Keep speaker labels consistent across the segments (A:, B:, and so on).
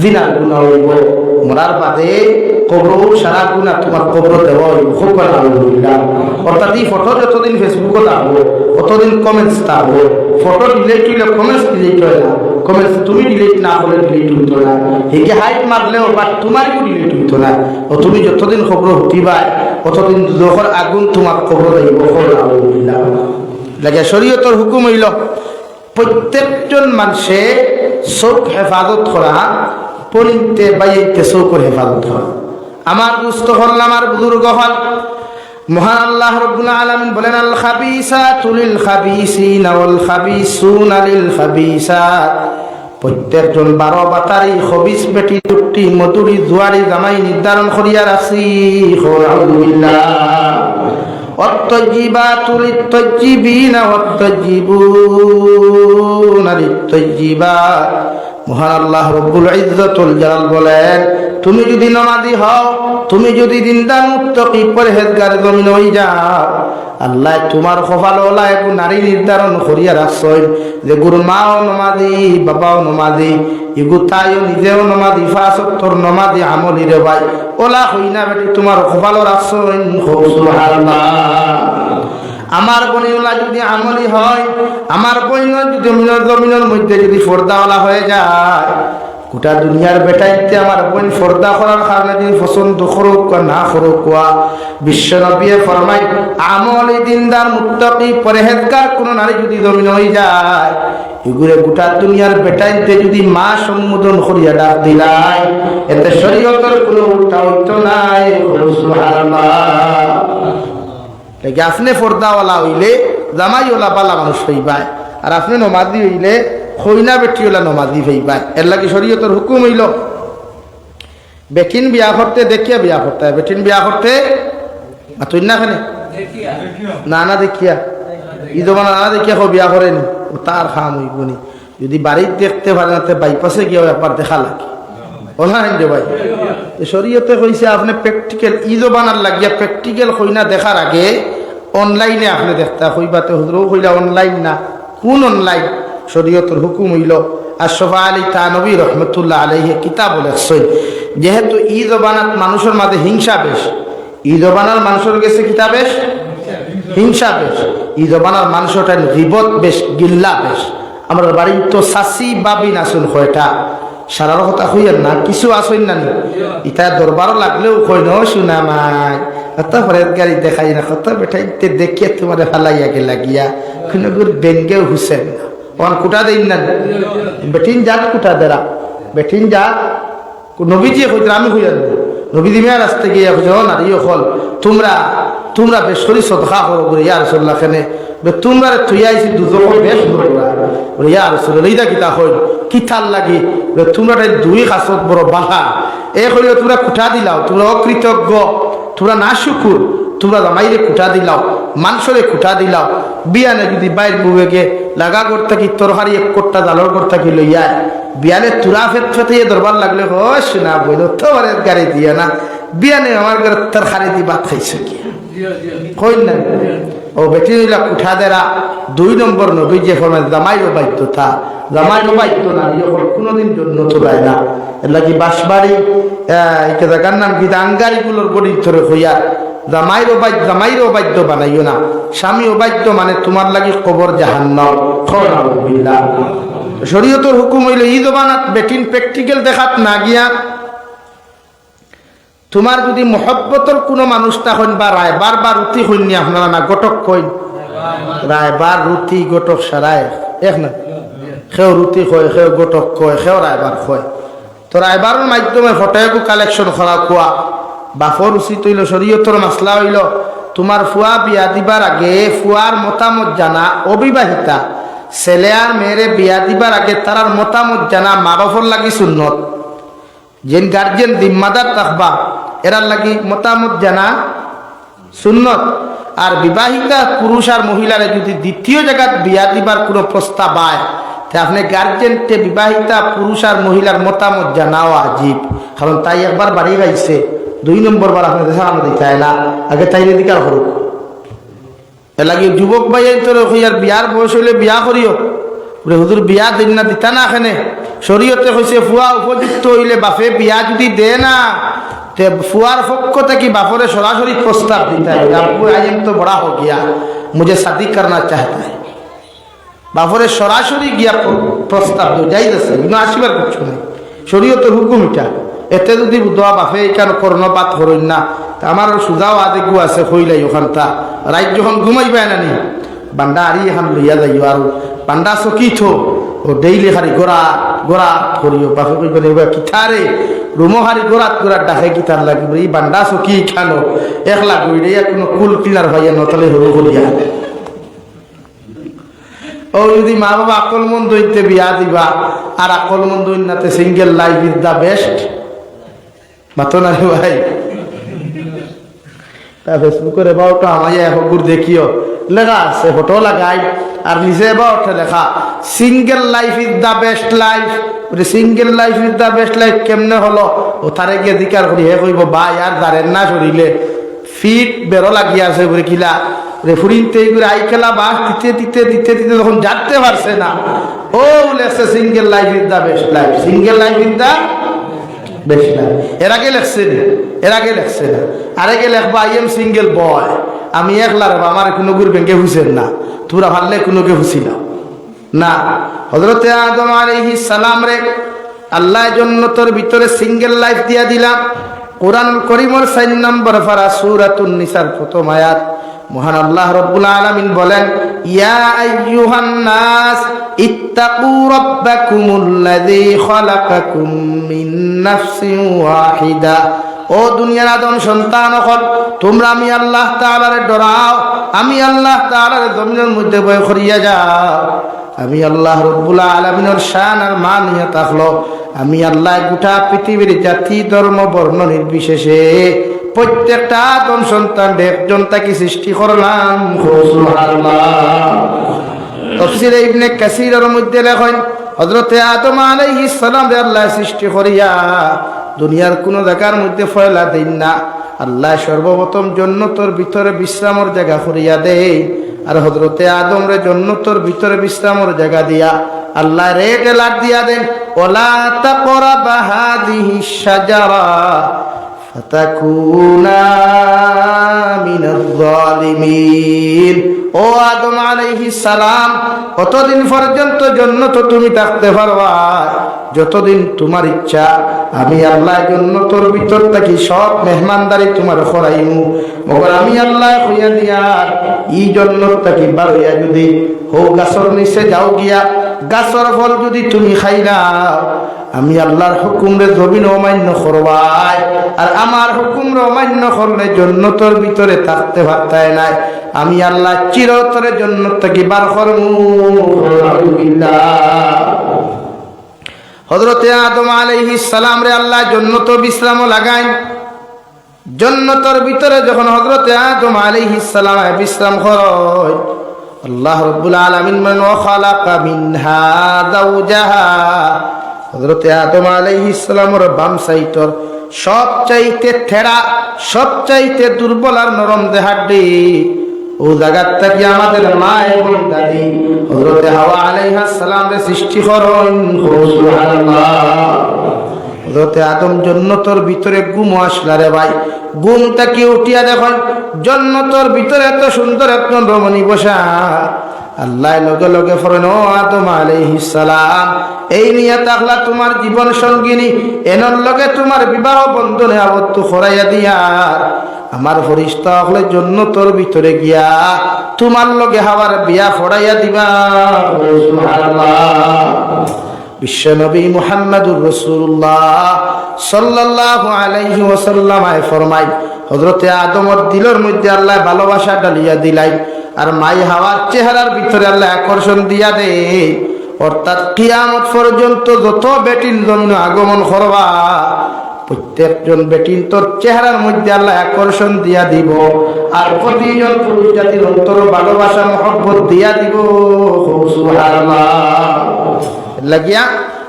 A: জিনার গুণা হইব। মরার যতদিন ফেসবুকত আবো অতদিন কমেন্টস থাকব ফটো তুমি ডিলিট না হলে ডিলিট হইতো না। একে হাইট মারলেও বাট তোমার ডিলিট হইতো না। তুমি যতদিন খবর হতিবাই, অতদিন দুঃখর আগুন তোমার খবর দেব আলহামদুলিল্লাহ। লাগে শরীয়তর হুকুম হইল, প্রত্যেকজন মানুষে চৌক হেফাজত করা পরিতে বাইতে চৌকর হেফাজত করা আমার দুস্থ হল আমার বুজুর্গ হল। মহান আল্লাহ রব্বুল আলামিন বলেন, আল খাবিসাতু লিল খাবিসিনা ওয়াল খাবিসুনা লিল খাবিসাত প্রত্যেকজন বারো বাতারি খবিস বেটি দুটি মধুরি জুয়ারি জামাই নির্ধারণ করিয়া রাখছি আলহামদুলিল্লাহ والطيبات للطيبين والطيبون للطيبات মহান আল্লাহ রব্বুল ইজ্জতুল জালাল বলেন তুমি যদি নামাজি হও, তুমি যদি দিনদার মুত্তাকি পরহেজগার জমিন হই যাও, আল্লাহ তোমার কপাল ওলা একটু নারী নির্ধারণ করিয়া রাখছই যে গুরু মাও নমাজি, বাবাও নমাজি, ইগু তাইও নিজেও নমাজি, ফাসত্তর নমাজি আমলি রে ভাই। ওলা হই না বেটি, তোমার কপাল রাখছই আমার বনিওলা যদি আমলি হয়, আমার বইন যদি জমিনের মধ্যে যদি ফর্দাওয়ালা হয়ে যায় গোটা দুনিয়ার বেটাইতে আমার বোন ফর্দা করার কারণে যদি পছন্দ করুক না করুক কোয়া বিশ্ব নবিয়ে ফরমাই আমলি দিনদার মুত্তাকি পরেহেজগার কোন নারী যদি জমিন হয়ে যায় এগুলো গোটা দুনিয়ার বেটাইতে যদি মা সম্বোধন করিয়া ডাক দিলাই, এতে শরীয়তের কোনো উল্টা হইতো নাই আপনি ফর্দাওয়ালা হইলে জামাইওয়ালা বালা মানুষ হইবাই আর আপনি নমাদি হইলে খৈনা বেটিওলা নমাদি হইবাই। এর লাগে শরীয়তের হুকুম হইল, বেটিন বিয়া করতে দেখিয়া বিয়া করতে, বেটিন বিয়া করতে তুই না খানে না না দেখিয়া। ই জমানা না দেখিয়া কেউ বিয়া করেনি। তার খাম হইবনি যদি বাড়ির দেখতে পারে না, তে বাইপাসে গিয়ে একবার দেখা লাগে। ওলা যে ভাই। শরীয়তে কইছে, আপনি প্র্যাকটিক্যাল ই জবানার লাগিয়া প্র্যাকটিক্যাল কইনা দেখার আগে অনলাইনে আপনি দেখতা কইবাতে হুজুরও কইলা অনলাইন না। কোন অনলাইন শরীয়তের হুকুম হইল। আশফা আলী তানবী রহমতুল্লাহ আলহে কিতাব লেখছই যেহেতু ই জবানাত মানুষের মাঝে হিংসা বেশ ই জবানার মানুষের গেছে কিতা বেশ? হিংসা বেশ। ই জবানার মানুষের রিবত বেশ, গিল্লা বেশ। আমার বাড়ির তো সাসি বাবি নাচুন কয়টা? সারার কথা হইয়ার না, কিছু আসইন না ইটা দরবারও লাগলেও কই ন শুনা মাই। কত হরের গাড়ি দেখাই না, কত বেঠাইতে দেখিয়ে তোমার ফালাইয়া গে লাগিয়া কোনো গুর বেঙ্গেও হুসেন ওখান কুটা দিন না বেটিন যাক কুটা দেরা। বেটিন যাক নবীজি কইতে আমি হইয়ার নবী দিমিয়া রাস্তা গিয়ে নারী হল, তোমরা তোমরা বেশ করি সদকা করো বলে, ইয়া রসল্লাহ খানে তোমরা তুই আইসি দুজন বেশ বলে, ইয়া রসল্লাহ এইটা কিতা হইল কিতাল লাগি? তোমরা দুই কাছত বড় বাহা। এ করিও তোমরা কুঠা দিলাও, তোমরা অকৃতজ্ঞ, তোমরা না শুকুর তোমরা জামাইরে কুঠা দিলাও, মাংসরে কুঠা দিলাও, বিয়ানে যদি বাইর বুবে গে লাগা করতে কি তরহারি এক কোটটা জালর করতে কি লইয়া বিয়ানে তুরা ফেত ফেতে দরবার লাগলে ও শোনা বইল তো গাড়ি দিয়ে না। বিয়ানে আমার ঘরে তোর খারি দি ভাত খাইছে কি? কই না ও বেটি নিলা কুঠা দেরা, দুই নম্বর নবী যে ফরমায় জামাইও বাধ্যতা জামাইও বাধ্য না ইয়ে কোনোদিন জন্য তোলায় না। এর লাগি বাঁশবাড়ি একে জায়গার নাম কি? আঙ্গারিগুলোর গড়ির ধরে হইয়া জামাইরও বাদ্য জামাইরও বাদ্য বানাইও না। স্বামীও বাদ্য মানে তোমার লাগি কবর জাহান্ন শরীয়তর হুকুম হইল বেটিন প্র্যাকটিক্যাল দেখাত না গিয়া। তোমার যদি মহব্বতর কোনো মানুষ তখন বা রায় বারবার রুতি হইনি আপনারা না গটক কইন। রায় বার রুতি গটক সারায়। এক না? সেও রুতি কয় সেও গটক কয় সেও রায়বার কয় তো রায়বারের মাধ্যমে ফটোকো কালেকশন করা কোয়া। বাফর উচিত হইল শরীয়তর মাসলা হইল। তোমার ফুয়া বিয়া দিবার আগে ফুয়ার মতামত জানা, অবিবাহিতা। ছেলে আর মেয়েরে বিয়া দিবার আগে তারার মতামত জানা মা বাপর লাগি সুন্নত যেন গার্জেন জিম্মাদার থাকবা এরার লাগি মতামত জানা সুন্নত আর বিবাহিতা পুরুষ আর মহিলারে যদি দ্বিতীয় জায়গাত বিয়া দিবার কোনো প্রস্তাব আয় তে আপনি গার্জেনটে বিবাহিতা পুরুষ আর মহিলার মতামত জানাও আজীব। কারণ তাই একবার বাড়ি গাইছে দুই নম্বর বার আপনাদের সালাম দিতে চায় না। আগে তাইলে দিকার করুক। এলাকি যুবক ভাই তোর হইয়ার বিয়ার বয়স হইলে বিয়া করিও। বলে হুজুর, বিয়া দিন না, দিতা না এখানে শরীয়তে হয়েছে ফুয়া উপযুক্ত হইলে বাপে বিয়া যদি দে না, তে ফুয়ার পক্ষ থেকে বাপরে সরাসরি প্রস্তাব দিতে হয়। তো বড়া হোক গিয়া। মুঝে শাদি করনা চাহতা হয়। বাপরে সরাসরি গিয়া প্রস্তাব দেয় যাই আছে আসিবার কিছু নাই। শরীয়তের হুকুম এটা। এতে যদি দোয়া বাপে এখান কর্ণপাত করইন না, তা আমার সুজাও আদিকু আছে কইলাই ওখানটা রাইত যখন ঘুমাইবে না নি বান্ডা আরি এখন লইয়া যাইও আর বান্ডা চকি থো ও ডেইলি খালি গোড়া গোড়া করিও বাপে কইবে এবার কিথারে রুমো হারি গোড়াত গোড়াত ডাকে কিতার লাগবে এই বান্ডা চকি খানো একলা কইলে কোনো কুল কিনার ভাইয়া নতলে হরু করিয়া ও যদি মা বাবা আকল মন দইতে বিয়া দিবা আর আকল মন দইনাতে single life is the best মাতো না রে ভাই? তা ফেসবুকের এবারটা আমায় হকুর দেখিও। লেখা আছে, ফটো লাগাই আর নিজে এবারটা লেখা single life is the best life single life is the best life কেমনে হলো? ও তারে গিয়ে দিকার করি হে কইব ভাই আর দাঁড়েন না শরীরে ফিট বেরো লাগিয়ে আছে বলে, কিলা। রেফুরিনতে করে আই খেলা বাস দিতে দিতে দিতে দিতে তখন যাতে পারছে না। ও লেখছে single life is the best life single life is the best life এর আগে লেখছে না। এর আগে লেখছে না। আর আগে লেখবো আই এম সিঙ্গেল বয় আমি একলা রে আমার কোনো গুর ব্যাংকে হুসেন না। তোরা ভাবলে কোনো কে হুসি না। না। হজরতে আদম আলাইহিস সালাম রে আল্লাহ জন্য তোর ভিতরে সিঙ্গেল লাইফ দিয়া দিলাম। কোরআন করিমর সাইন নম্বর ফারা সূরাতুন নিসার প্রথম আয়াত। মহান আল্লাহ রব্বুল আলামিন বলেন, ইয়া আইয়ুহান নাস ইত্তাকু রাব্বাকুমুল্লাযী খালাকাকুম মিন নাফসিন ওয়াহিদা। ও দুনিয়ার আদম সন্তান হল তোমরা আমি আল্লাহ তাআলারে ডরাও, আমি আল্লাহ তাআলার জমিনের মধ্যে বয় করিয়া যাও। আমি আল্লাহ রব্বুল আলমিনের শান আর মা নিয়ে আমি আল্লাহ গোটা পৃথিবীর জাতি, ধর্ম, বর্ণ নির্বিশেষে প্রত্যেকটা আদম সন্তান একজন তাকে সৃষ্টি করলাম। তফসিরে ইবনে কাসিরের মধ্যে লেখেন হজরতে আদম আলাইহিস সালাম আল্লাহ সৃষ্টি করিয়া দুনিয়ার কোন জায়গার মধ্যে ফয়লা দেন না। আল্লাহ সর্বপ্রথম জন্নতর ভিতরে বিশ্রামর জায়গা করিয়া দেয় আর হজরতে আদম রে জন্নতর ভিতরে বিশ্রামর জায়গা দিয়া আল্লাহ রে গেলার দিয়া দেন, ওলা তাকরাবা হাদিহি শাজারা। ফাতাকুনা মিনাজ জালিমিন ও আদম আলাইহিস সালাম, কতদিন পর্যন্ত জন্নত তুমি থাকতে পারবা? যতদিন তোমার ইচ্ছা, আমি আল্লাহ জন্য জন্নতর ভিতর থাকি, সব মেহমানদারি তোমার খরাইমু মগর আমি আল্লাহ হইয়া দিয়ার ই জন্নত থাকি, বারইয়া যদি হো গাছর নিচে যাও গিয়া গাছর ফল যদি তুমি খাইলাও আমি আল্লাহর হুকুমরে জমিন অমান্য করবাই। আর আমার হুকুমরে অমান্য করলে জন্নতর ভিতরে থাকতে পারতায় নাই। আমি আল্লাহ চিরতরে জন্নত থেকে, বার করমু। হজরতে আদম আলাইহিস সালাম রে আল্লাহ জন্নত বিশ্রাম লাগাই জন্নতর ভিতরে যখন হজরতে আদম আলাইহিস সালাম বিশ্রাম হয় আল্লাহ রব্বুল আলামিন মান খালাকা মিনহা যাওজাহা। হজরতে আদম আলাইহিস সালামের বাম সাইটর সব চাইতে থেরা সব চাইতে দুর্বল আর নরম দেহাড্ডি ও জায়গার থেকে আমাদের মা এবং দাদি? হাওয়া আলাইহাস সালাম রে সৃষ্টি করুন। হজরতে আদম জন্নতর ভিতরে গুম আসলা রে ভাই। গুম তাকে উঠিয়া দেখুন? জন্নতর ভিতরে এত সুন্দর একজন রমণী বসা। আল্লাহ লগে লগে ফরেন ও আদম সালাম, এই নিয়ে তাকলা তোমার জীবন সঙ্গিনী, এনর লগে তোমার বিবাহ বন্ধনে আবদ্ধ করাইয়া দিয়ার আমার ফরিস্তা হলে জন্য তোর ভিতরে গিয়া তোমার লগে হাওয়ার বিয়া ফড়াইয়া দিবা। বিশ্বনবী মুহাম্মদুর রসুল্লাহ সাল্লাল্লাহু আলাইহি ওয়াসাল্লাম আয় ফরমাই হযরতে আদমর দিলের মধ্যে আল্লাহ ভালোবাসা ডালিয়া দিলাই, আর মাই হাওয়ার চেহারার ভিতরে আল্লাহ আকর্ষণ দিয়া দে। অর্থাৎ কিয়ামত পর্যন্ত যত বেটিন জমিন আগমন করবা, প্রত্যেকজন বেটিন তোর চেহারার মধ্যে আল্লাহ আকর্ষণ দিয়া দিব, আর প্রতিজন পুরুষ জাতির অন্তর ভালোবাসা, মহব্বত দিয়া দিব। লাগিয়া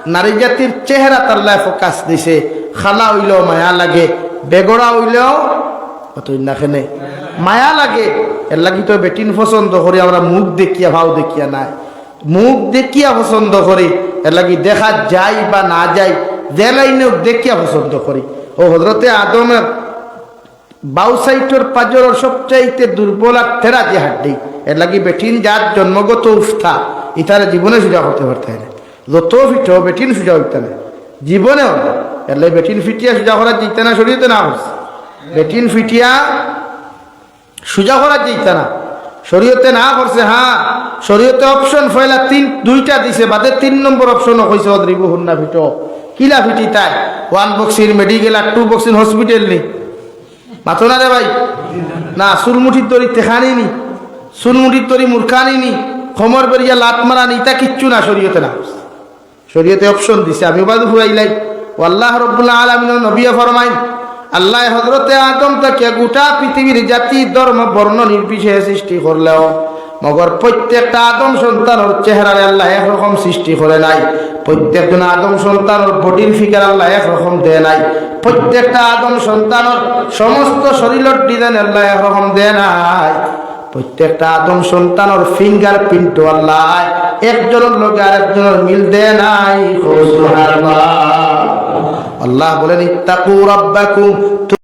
A: নারী জাতির চেহারা তাল্লাহ ফোকাস দিছে। খালা হইলেও মায়া লাগে বেগড়া হইলেও কত মায়া লাগে। এর লাগি তো বেটিন পছন্দ করি আমরা মুখ দেখিয়া, ভাও দেখিয়া নাই। মুখ দেখিয়া পছন্দ করি এর লাগি দেখা যায় বা না যায় যে দেখিয়া পছন্দ করি ও হজরতে আদমের বাউসাইটর পাজর সবচাইতে দুর্বল আর থেরা যে হাড্ডি এর লাগি বেটিন যার জন্মগত উফথা ইতারে জীবনে সুজা হতে পারতে না যত ফিট বেটিন সুজা হইতে না জীবনেও না। এর বেটিন ফিটিয়া সুজা করা যেতে না শরীরতে না হচ্ছে। বেটিন ফিটিয়া সুজা করা যেতে না। শরীয়তে না করছে হ্যাঁ। শরীয়তে অপশন ফয়লা তিন, দুইটা দিছে, বাদে তিন নম্বর অপশন কইছে, অদ্রিবু হুন্না ফিটো। কিলা ফিটি তাই? ওয়ান বক্সির মেডিকেল আর টু বক্সির হসপিটাল নি। মাথো না রে ভাই? না, চুলমুঠির তরি তেখানি নি। চুলমুঠির তরি মূর্খানি নি। খমর বেরিয়া লাত মারা নি, তা কিচ্ছু না, শরীয়তে না শরীয়তে অপশন দিছে। আমি বাদু ফুরাইলাই ও আল্লাহ রব্বুল্লাহ আলমিন নবিয়া ফরমাইন, আল্লাহ হজরতে আদম থেকে গোটা পৃথিবীর জাতি, ধর্ম, বর্ণ নির্বিশেষে সৃষ্টি করলেও, মগর প্রত্যেকটা আদম সন্তানের চেহারার আল্লাহ একরকম সৃষ্টি করে নাই। প্রত্যেকজন আদম সন্তানের বডির ফিকার আল্লাহ একরকম দেয় নাই। প্রত্যেকটা আদম সন্তানের সমস্ত শরীরের ডিজাইন আল্লাহ একরকম দেয় নাই। প্রত্যেকটা আদম সন্তানের ফিঙ্গার প্রিন্ট আল্লাহ একজনের লোকে আরেকজনের মিল মিলতে নাই। আল্লাহ বলেন ইত্তাকু রাব্বাকুম